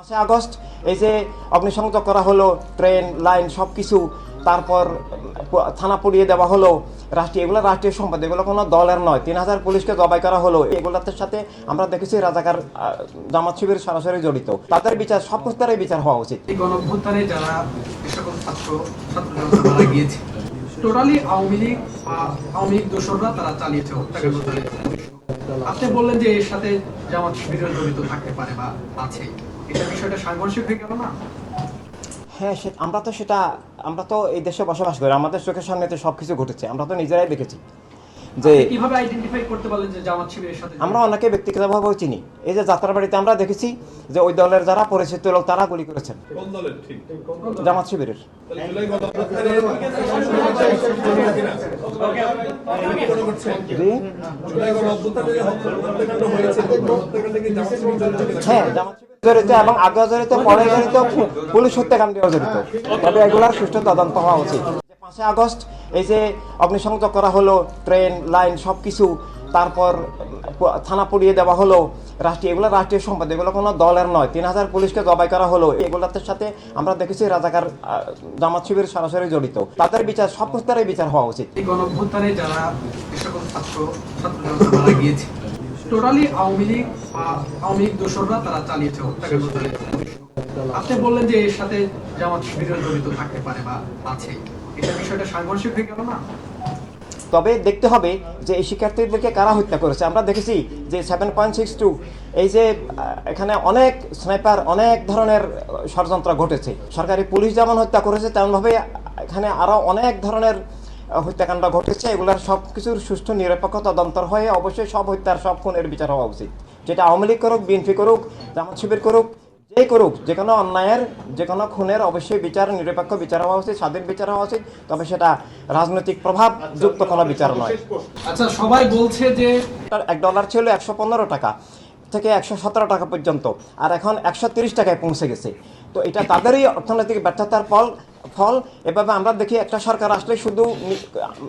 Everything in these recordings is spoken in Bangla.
পাঁচই আগস্ট, এই যে অগ্নিসংযোগ করা হলো, ট্রেন, লাইন সব কিছু তারপর থানা পুড়িয়ে দেওয়া হলো, রাষ্ট্রীয়, এগুলো রাষ্ট্রীয় সম্পদ, এগুলো কোনো দলের নয়। তিন হাজার পুলিশকে জবাই করা হলো। এগুলোর সাথে আমরা দেখেছি রাজাকার জামাত শিবির সরাসরি জড়িত। তাদের বিচার সব প্রকারের বিচার হওয়া উচিত। এই গণঅভ্যুত্থানে যারা টোটালি আওয়ামী লীগ আওয়ামী লীগ দোসররা তারা চালিয়েছে আপনি বললেন যে এর সাথে জামাত শিবিরের জড়িত থাকতে পারে বা আছে। এটা বিষয়টা সাংঘর্ষিক হয়ে গেল না? হ্যাঁ সে আমরা তো সেটা আমরা তো এই দেশে বসবাস করি আমাদের চোখের সামনে তো সব কিছু ঘটেছে আমরা তো নিজেরাই দেখেছি যে কীভাবে আইডেন্টিফাই করতে পারলেন যে জামাত শিবিরের সাথে আমরা অনেকে ব্যক্তিগতভাবেও চিনি। এই যে যাত্রাবাড়িতে আমরা দেখেছি যে ওই দলের যারা পরিচিত লোক তারা গুলি করেছেন। কোন দলের? ঠিক। জামাত শিবিরের? হ্যাঁ জামাত জড়িত এবং আগে জড়িত পরে জড়িত পুলিশ হত্যাকাণ্ডেও জড়িত। তবে এগুলার সুষ্ঠু তদন্ত হওয়া উচিত। পাঁচই আগস্ট এই যে অগ্নিসংযোগ করা হলো ট্রেন লাইন সব কিছু তারপর থানা পুড়িয়ে দেওয়া হলো রাষ্ট্রীয় এগুলো রাষ্ট্রীয় সম্পদ এগুলো কোনো দলের নয়। তিন হাজার পুলিশকে জবাই করা হলো। এগুলোর সাথে আমরা দেখেছি রাজাকার জামাত শিবির সরাসরি জড়িত। তাদের বিচার, সব প্রকারের বিচার হওয়া উচিত। এই যারা গিয়েছে টোটালি আওয়ামী লীগ আওয়ামী লীগ তারা চালিয়েছে আপনি বললেন যে এর সাথে জামাত শিবিরের জড়িত থাকতে পারে বা আছে। এটা বিষয়টা সাংঘর্ষিক হয়ে গেল না? তবে দেখতে হবে যে এই শিক্ষার্থীদেরকে কারা হত্যা করেছে। আমরা দেখেছি যে সেভেন পয়েন্ট সিক্স টু এই যে এখানে অনেক স্নাইপার অনেক ধরনের ষড়যন্ত্র ঘটেছে। সরকারি পুলিশ যেমন হত্যা করেছে, তেমনভাবে এখানে আরও অনেক ধরনের হত্যাকাণ্ড ঘটেছে এগুলোর সব কিছুর সুষ্ঠু নিরপেক্ষ তদন্তর হয়ে অবশ্যই সব হত্যার সব খুনের বিচার হওয়া উচিত। যেটা আওয়ামী লীগ করুক বিএনপি করুক জামাত শিবির করুক যে করুক যে কোনো অন্যায়ের যে কোনো খুনের অবশ্যই বিচার নিরপেক্ষ বিচার হওয়া উচিত স্বাধীন বিচার হওয়া উচিত তবে সেটা রাজনৈতিক প্রভাব যুক্ত কোনো বিচার নয়। আচ্ছা সবাই বলছে যে এক ডলার ছিল একশো পনেরো টাকা থেকে একশো সতেরো টাকা পর্যন্ত আর এখন একশো তিরিশ টাকায় পৌঁছে গেছে। তো এটা তাদেরই অর্থনৈতিক ব্যর্থতার ফল ফল। এভাবে আমরা দেখি একটা সরকার আসলে শুধু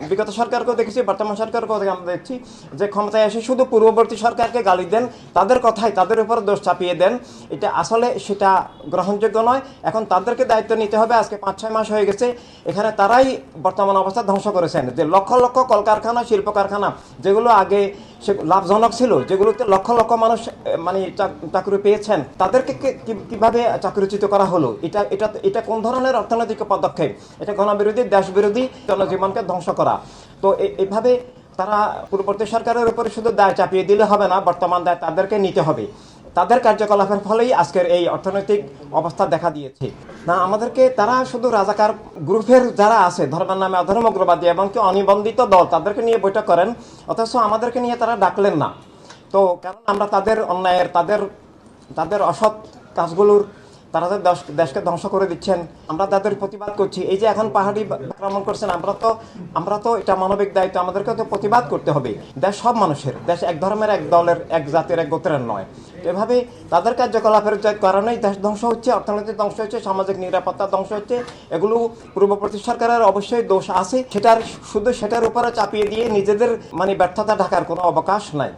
বিগত সরকারকেও দেখেছি, বর্তমান সরকারকেও আমরা দেখছি যে ক্ষমতায় এসে শুধু পূর্ববর্তী সরকারকে গালি দেন, তাদের কথাই তাদের উপর দোষ চাপিয়ে দেন। এটা আসলে সেটা গ্রহণযোগ্য নয়। এখন তাদেরকে দায়িত্ব নিতে হবে। আজকে পাঁচ, ছয় মাস হয়ে গেছে। এখানে তারাই বর্তমান অবস্থা ধ্বংস করেছেন। যে লক্ষ লক্ষ কলকারখানা শিল্প কারখানা যেগুলো আগে সে লাভজনক ছিল, যেগুলোতে লক্ষ লক্ষ মানুষ মানে চাক- চাকরি পেয়েছেন, তাদেরকে কীভাবে চাকরিচ্যুত করা হলো? এটা এটা এটা কোন ধরনের অর্থনৈতিক পদক্ষেপ? এটা গণবিরোধী, দেশবিরোধী জনজীবনকে ধ্বংস করা। তো এভাবে তারা পূর্ববর্তী সরকারের উপরে শুধু দায় চাপিয়ে দিলে হবে না, বর্তমান দায় তাদেরকে নিতে হবে। তাদের কার্যকলাপের ফলেই আজকের এই অর্থনৈতিক অবস্থা দেখা দিয়েছে। না, আমাদেরকে তারা শুধু রাজাকার গ্রুপের যারা আছে, ধর্মের নামে অধর্ম উগ্রবাদী এবং কি অনিবন্ধিত দল, তাদেরকে নিয়ে বৈঠক করেন, অথচ আমাদেরকে নিয়ে তারা ডাকলেন না। তো কারণ আমরা তাদের অন্যায়ের, তাদের তাদের অসৎ কাজগুলোর তারা দেশকে ধ্বংস করে দিচ্ছেন, আমরা তাদের প্রতিবাদ করছি। এই যে এখন পাহাড়ি আক্রমণ করছেন, আমরা তো আমরা তো এটা মানবিক দায়িত্ব আমাদেরকে তো প্রতিবাদ করতে হবে। দেশ সব মানুষের, দেশ এক ধর্মের, এক দলের, এক জাতির, এক গোত্রের নয়। এভাবে তাদের কার্যকলাপের কারণেই দেশ ধ্বংস হচ্ছে অর্থনৈতিক ধ্বংস হচ্ছে, সামাজিক নিরাপত্তা ধ্বংস হচ্ছে, এগুলো পূর্ববর্তী সরকারের অবশ্যই দোষ আছে। সেটার শুধু সেটার উপরে চাপিয়ে দিয়ে নিজেদের মানে ব্যর্থতা ঢাকার কোনো অবকাশ নাই।